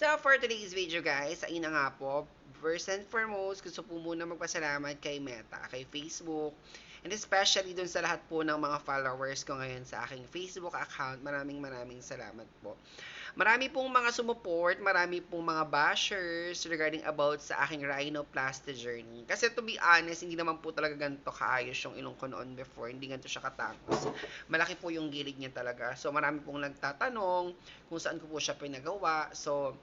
So, for today's video guys, ayun na nga po, first and foremost, gusto po muna magpasalamat kay Meta, kay Facebook, and especially dun sa lahat po ng mga followers ko ngayon sa aking Facebook account. Maraming maraming salamat po. Marami pong mga sumuport, marami pong mga bashers regarding about sa aking rhinoplasty journey. Kasi to be honest, hindi naman po talaga ganito kaayos yung ilong ko noon before. Hindi ganito siya katapos. Malaki po yung gilid niya talaga. So marami pong nagtatanong kung saan ko po siya pinagawa. So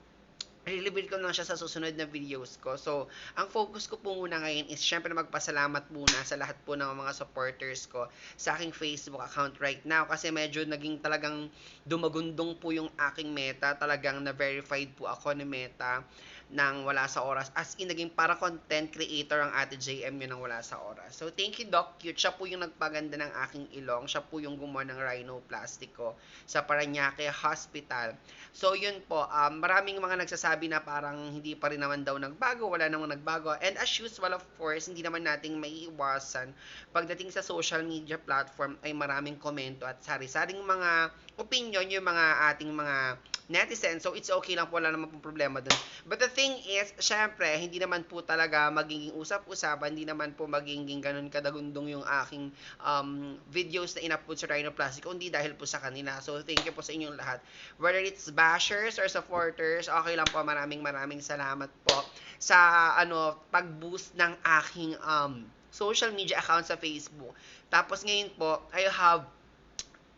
i-reveal ko lang siya sa susunod na videos ko. So, ang focus ko po muna ngayon is syempre magpasalamat muna sa lahat po ng mga supporters ko sa aking Facebook account right now kasi medyo naging talagang dumagundong po yung aking meta. Talagang na-verified po ako ni Meta nang wala sa oras. As in, naging para content creator ang ate JM yun nang wala sa oras. So, thank you, Doc Cute. Siya po yung nagpaganda ng aking ilong. Siya po yung gumawa ng rhinoplastic ko sa Paranaque Hospital. So, yun po. Um, maraming mga nagsasabi na parang hindi pa rin naman daw nagbago. Wala namang nagbago. And as usual, of course, hindi naman nating maiiwasan. Pagdating sa social media platform ay maraming komento at sari-saring mga opinion yung mga ating mga netizens. So, it's okay lang po. Wala naman po problema dun. But the thing is, syempre, hindi naman po talaga magiging usap-usapan, hindi naman po magiging ganun kadagundong yung aking um, videos na in-upload sa Rhinoplastic, kundi dahil po sa kanila. So, thank you po sa inyong lahat. Whether it's bashers or supporters, okay lang po, maraming maraming salamat po sa ano pag-boost ng aking um, social media account sa Facebook. Tapos ngayon po, I have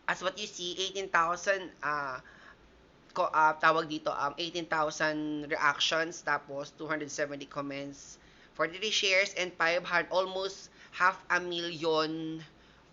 as what you see, 18,000 uh, ko, uh, tawag dito, um, 18,000 reactions, tapos 270 comments, 43 shares, and 500, almost half a million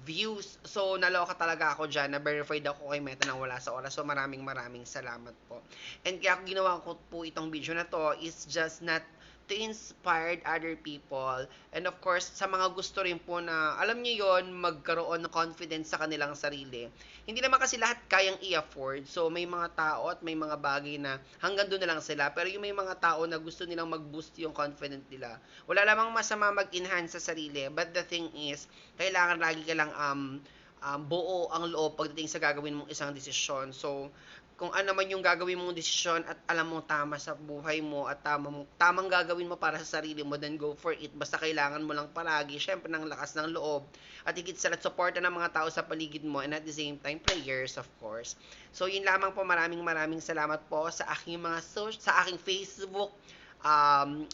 views. So, naloka talaga ako dyan. Na-verified ako kay Meta nang wala sa oras. So, maraming maraming salamat po. And kaya ginawa ko po itong video na to is just not to inspire other people. And of course sa mga gusto rin po na alam niyo yon magkaroon ng confidence sa kanilang sarili. Hindi naman kasi lahat kayang i-afford. So may mga tao at may mga bagay na hanggang doon na lang sila. Pero yung may mga tao na gusto nilang mag-boost yung confidence nila wala lamang masama mag-enhance sa sarili. But the thing is kailangan lagi ka lang um, um, buo ang loob pagdating sa gagawin mong isang desisyon so kung ano man yung gagawin mong desisyon at alam mo tama sa buhay mo at tama mo, tamang gagawin mo para sa sarili mo, then go for it. Basta kailangan mo lang palagi, syempre, ng lakas ng loob at higit sa lahat, suporta ng mga tao sa paligid mo and at the same time, prayers, of course. So, yun lamang po. Maraming maraming salamat po sa aking mga social, sa aking Facebook um,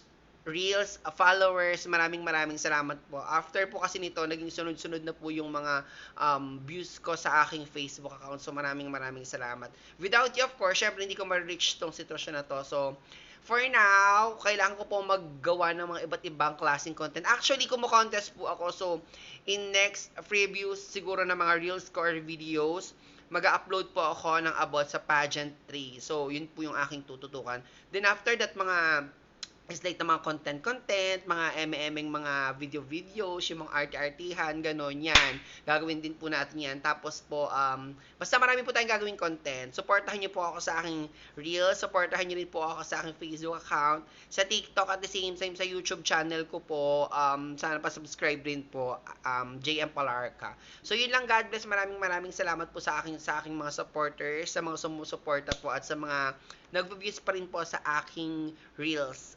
Reels, uh, followers, maraming maraming salamat po. After po kasi nito, naging sunod-sunod na po yung mga um, views ko sa aking Facebook account. So maraming maraming salamat. Without you, of course, syempre hindi ko ma-reach tong sitwasyon na to. So, for now, kailangan ko po maggawa ng mga iba't ibang klaseng content. Actually, kumo-contest po ako. So, in next previews, siguro na mga Reels ko or videos, mag-upload po ako ng about sa pageantry. So, yun po yung aking tututukan. Then after that, mga is like ng mga content-content, mga MM mga video-videos, yung mga arte-artihan, gano'n, yan. Gagawin din po natin yan. Tapos po, um, basta marami po tayong gagawin content. Supportahan niyo po ako sa aking Reels, supportahan niyo rin po ako sa aking Facebook account, sa TikTok at the same time sa YouTube channel ko po. Um, sana pa subscribe rin po, um, JM Palarca. So, yun lang, God bless. Maraming maraming salamat po sa aking, sa aking mga supporters, sa mga sumusuporta po, at sa mga nag-views pa rin po sa aking Reels.